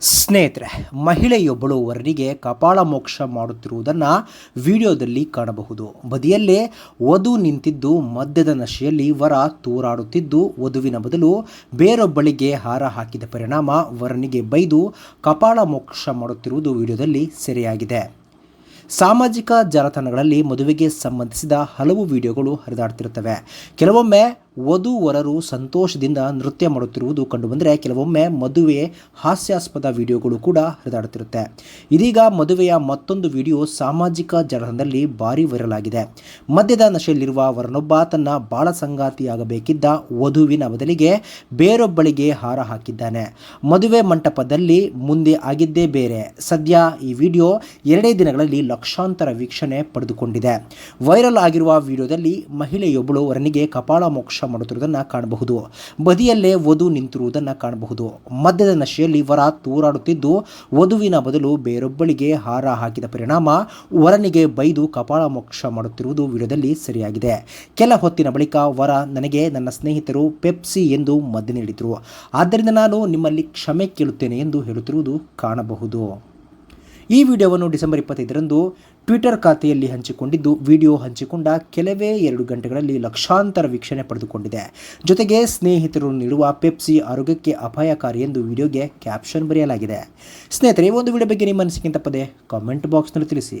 ಸ್ನೇಹಿತರೆ, ಮಹಿಳೆಯೊಬ್ಬಳು ವರನಿಗೆ ಕಪಾಳ ಮೋಕ್ಷ ಮಾಡುತ್ತಿರುವುದನ್ನು ವಿಡಿಯೋದಲ್ಲಿ ಕಾಣಬಹುದು. ಬದಿಯಲ್ಲೇ ವಧು ನಿಂತಿದ್ದು, ಮದ್ಯದ ನಶೆಯಲ್ಲಿ ವರ ತೂರಾಡುತ್ತಿದ್ದು, ವಧುವಿನ ಬದಲು ಬೇರೊಬ್ಬಳಿಗೆ ಹಾರ ಹಾಕಿದ ಪರಿಣಾಮ ವರನಿಗೆ ಬೈದು ಕಪಾಳ ಮೋಕ್ಷ ಮಾಡುತ್ತಿರುವುದು ವಿಡಿಯೋದಲ್ಲಿ ಸೆರೆಯಾಗಿದೆ. ಸಾಮಾಜಿಕ ಜಾಲತಾಣಗಳಲ್ಲಿ ಮದುವೆಗೆ ಸಂಬಂಧಿಸಿದ ಹಲವು ವಿಡಿಯೋಗಳು ಹರಿದಾಡ್ತಿರುತ್ತವೆ. ಕೆಲವೊಮ್ಮೆ ವಧು ವರರು ಸಂತೋಷದಿಂದ ನೃತ್ಯ ಮಾಡುತ್ತಿರುವುದು ಕಂಡುಬಂದರೆ ಕೆಲವೊಮ್ಮೆ ಮದುವೆ ಹಾಸ್ಯಾಸ್ಪದ ವಿಡಿಯೋಗಳು ಕೂಡ ಹರಿದಾಡುತ್ತಿರುತ್ತೆ. ಇದೀಗ ಮದುವೆಯ ಮತ್ತೊಂದು ವಿಡಿಯೋ ಸಾಮಾಜಿಕ ಜಾಲತಾಣದಲ್ಲಿ ಭಾರಿ ವೈರಲ್ ಆಗಿದೆ ಮದ್ಯದ ನಶೆಯಲ್ಲಿರುವ ವರನೊಬ್ಬ ತನ್ನ ಬಾಳ ಸಂಗಾತಿಯಾಗಬೇಕಿದ್ದ ವಧುವಿನ ಬದಲಿಗೆ ಬೇರೊಬ್ಬಳಿಗೆ ಹಾರ ಹಾಕಿದ್ದಾನೆ. ಮದುವೆ ಮಂಟಪದಲ್ಲಿ ಮುಂದೆ ಆಗಿದ್ದೇ ಬೇರೆ. ಸದ್ಯ ಈ ವಿಡಿಯೋ ಎರಡೇ ದಿನಗಳಲ್ಲಿ ಲಕ್ಷಾಂತರ ವೀಕ್ಷಣೆ ಪಡೆದುಕೊಂಡಿದೆ. ವೈರಲ್ ಆಗಿರುವ ವಿಡಿಯೋದಲ್ಲಿ ಮಹಿಳೆಯೊಬ್ಬಳು ವರನಿಗೆ ಕಪಾಳ ಮೋಕ್ಷ ಮಾಡುತ್ತಿರುವುದನ್ನು ಕಾಣಬಹುದು. ಬದಿಯಲ್ಲೇ ವಧು ನಿಂತಿರುವುದನ್ನು ಕಾಣಬಹುದು. ಮದ್ಯದ ನಶೆಯಲ್ಲಿ ವರ ತೂರಾಡುತ್ತಿದ್ದು, ವಧುವಿನ ಬದಲು ಬೇರೊಬ್ಬಳಿಗೆ ಹಾರ ಹಾಕಿದ ಪರಿಣಾಮ ವರನಿಗೆ ಬೈದು ಕಪಾಳ ಮೋಕ್ಷ ಮಾಡುತ್ತಿರುವುದು ವಿಡಿಯೋದಲ್ಲಿ ಸರಿಯಾಗಿದೆ. ಕೆಲ ಹೊತ್ತಿನ ಬಳಿಕ ವರ, ನನಗೆ ನನ್ನ ಸ್ನೇಹಿತರು ಪೆಪ್ಸಿ ಎಂದು ಮದ್ಯ ನೀಡಿದರು. ಆದ್ದರಿಂದ ನಾನು ನಿಮ್ಮಲ್ಲಿ ಕ್ಷಮೆ ಕೇಳುತ್ತೇನೆ ಎಂದು ಹೇಳುತ್ತಿರುವುದು ಕಾಣಬಹುದು. ಈ ವಿಡಿಯೋವನ್ನು ಡಿಸೆಂಬರ್ ಇಪ್ಪತ್ತೈದರಂದು ಟ್ವಿಟರ್ ಖಾತೆಯಲ್ಲಿ ಹಂಚಿಕೊಂಡಿದ್ದು, ವಿಡಿಯೋ ಹಂಚಿಕೊಂಡ ಕೆಲವೇ ಎರಡು ಗಂಟೆಗಳಲ್ಲಿ ಲಕ್ಷಾಂತರ ವೀಕ್ಷಣೆ ಪಡೆದುಕೊಂಡಿದೆ. ಜೊತೆಗೆ ಸ್ನೇಹಿತರು ನೀಡುವ ಪೆಪ್ಸಿ ಆರೋಗ್ಯಕ್ಕೆ ಅಪಾಯಕಾರಿ ಎಂದು ವಿಡಿಯೋಗೆ ಕ್ಯಾಪ್ಷನ್ ಬರೆಯಲಾಗಿದೆ. ಸ್ನೇಹಿತರೆ ಒಂದು ವಿಡಿಯೋ ಬಗ್ಗೆ ನಿಮ್ಮ ಅನಿಸಿಕೆ ತಪ್ಪದೆ ಕಾಮೆಂಟ್ ಬಾಕ್ಸ್ನಲ್ಲಿ ತಿಳಿಸಿ.